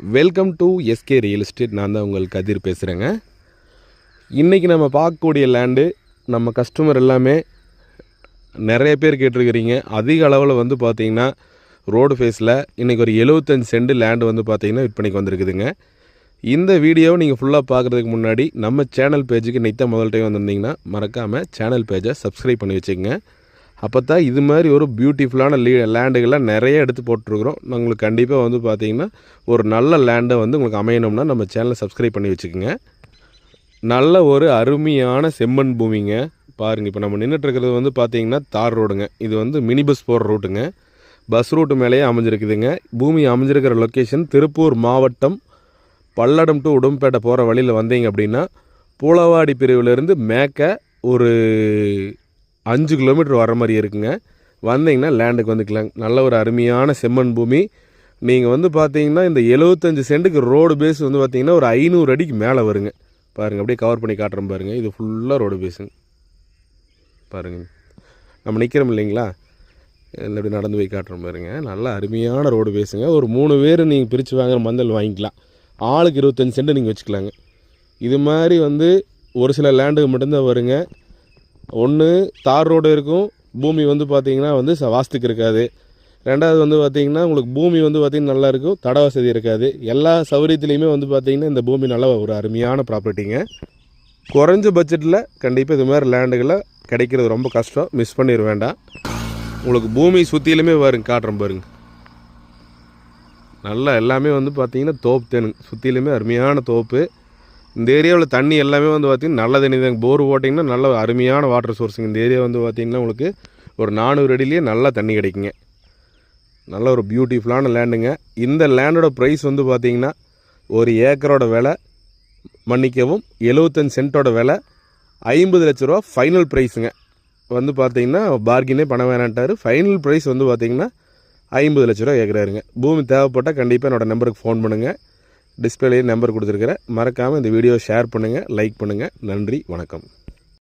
Welcome to SK real estate நான் தான் உங்கள் கதிர் பேசுகிறேங்க இன்றைக்கி நம்ம பார்க்கக்கூடிய லேண்டு நம்ம கஸ்டமர் எல்லாமே நிறைய பேர் கேட்டிருக்கிறீங்க. அதிக அளவில் வந்து பார்த்தீங்கன்னா ரோடு ஃபேஸில் இன்றைக்கி ஒரு எழுபத்தஞ்சு சென்ட் லேண்டு வந்து பார்த்தீங்கன்னா விற்பனைக்கு வந்திருக்குதுங்க. இந்த வீடியோவை நீங்கள் ஃபுல்லாக பார்க்குறதுக்கு முன்னாடி நம்ம சேனல் பேஜுக்கு நித்த முதல் டைம் வந்திருந்தீங்கன்னா மறக்காமல் சேனல் பேஜை சப்ஸ்கிரைப் பண்ணி வச்சுக்கோங்க. அப்போ தான் இது மாதிரி ஒரு பியூட்டிஃபுல்லான லீ லேண்டுகளை நிறைய எடுத்து போட்டிருக்கிறோம். உங்களுக்கு கண்டிப்பாக வந்து பார்த்தீங்கன்னா ஒரு நல்ல லேண்டை வந்து உங்களுக்கு அமையணும்னா நம்ம சேனலை சப்ஸ்கிரைப் பண்ணி வச்சுக்கோங்க. நல்ல ஒரு அருமையான செம்மண் பூமிங்க. பாருங்கள் இப்போ நம்ம நின்றுட்டுருக்கிறது வந்து பார்த்திங்கன்னா தார் ரோடுங்க. இது வந்து மினி பஸ் போகிற ரூட்டுங்க பஸ் ரூட்டு மேலேயே அமைஞ்சிருக்குதுங்க. பூமி அமைஞ்சிருக்கிற லொக்கேஷன் திருப்பூர் மாவட்டம் பல்லடம் டு உடம்பேட்டை போகிற வழியில் வந்தீங்க அப்படின்னா பூளவாடி பிரிவிலேருந்து மேக்க ஒரு அஞ்சு கிலோமீட்டர் வர மாதிரி இருக்குங்க. வந்தீங்கன்னா லேண்டுக்கு வந்துக்கலாம் நல்ல ஒரு அருமையான செம்மண் பூமி. நீங்கள் வந்து பார்த்தீங்கன்னா இந்த எழுபத்தஞ்சு சென்ட்டுக்கு ரோடு பேஸ் வந்து பார்த்தீங்கன்னா ஒரு ஐநூறு அடிக்கு மேலே வருங்க. பாருங்கள் அப்படியே கவர் பண்ணி காட்டுறோம் பாருங்கள் இது ஃபுல்லாக ரோடு பேஸுங்க பாருங்கள் நம்ம நிற்கிறோம் இல்லைங்களா? இல்லை இப்படி நடந்து போய் காட்டுறோம் பாருங்க. நல்ல அருமையான ரோடு பேஸுங்க ஒரு மூணு பேர் நீங்கள் பிரித்து வாங்குற மந்தல் வாங்கிக்கலாம். ஆளுக்கு இருபத்தஞ்சி சென்ட் நீங்கள் வச்சுக்கலாங்க. இது மாதிரி வந்து ஒரு சில லேண்டுக்கு மட்டும்தான் வருங்க. ஒன்று தார் ரோடு இருக்கும். பூமி வந்து பார்த்தீங்கன்னா வந்து ச- வாஸ்துக்கு இருக்காது. ரெண்டாவது வந்து பார்த்திங்கன்னா உங்களுக்கு பூமி வந்து பார்த்திங்கன்னா நல்லா இருக்கும். தட வசதி இருக்காது. எல்லா சௌகரியத்துலேயுமே வந்து பார்த்திங்கன்னா இந்த பூமி நல்ல ஒரு அருமையான ப்ராப்பர்ட்டிங்க குறைஞ்ச பட்ஜெட்டில் கண்டிப்பாக இது மாதிரி லேண்டுகளை கிடைக்கிறது ரொம்ப கஷ்டம். மிஸ் பண்ணிட வேண்டாம். உங்களுக்கு பூமி சுற்றிலுமே வருங்க காட்டுறோம் பாருங்க. நல்லா எல்லாமே வந்து பார்த்திங்கன்னா தோப்பு தேனுங்க சுற்றிலுமே அருமையான தோப்பு. இந்த ஏரியாவில் தண்ணி எல்லாமே வந்து பார்த்திங்கன்னா நல்ல தண்ணி தான். போர் போட்டிங்கன்னா நல்ல அருமையான வாட்டர் சோர்ஸுங்க இந்த ஏரியா வந்து பார்த்திங்கன்னா உங்களுக்கு ஒரு நானூறு அடியிலேயே நல்லா தண்ணி கிடைக்குங்க. நல்ல ஒரு பியூட்டிஃபுல்லான லேண்டுங்க இந்த லேண்டோட ப்ரைஸ் வந்து பார்த்திங்கன்னா ஒரு ஏக்கரோட விலை மன்னிக்கவும் எழுபத்தஞ்சு சென்ட்டோட விலை ஐம்பது லட்ச ரூபா ஃபைனல் ப்ரைஸுங்க வந்து பார்த்தீங்கன்னா பார்கினே பண்ண வேணான்ட்டார். ஃபைனல் ப்ரைஸ் வந்து பார்த்தீங்கன்னா ஐம்பது லட்ச ரூபா கேட்குறாருங்க பூமி தேவைப்பட்டால் கண்டிப்பாக என்னோடய நம்பருக்கு ஃபோன் பண்ணுங்கள் டிஸ்பிளேலேயே நம்பர் கொடுத்துருக்குறேன். மறக்காமல் இந்த வீடியோ ஷேர் பண்ணுங்கள் லைக் பண்ணுங்கள் நன்றி வணக்கம்.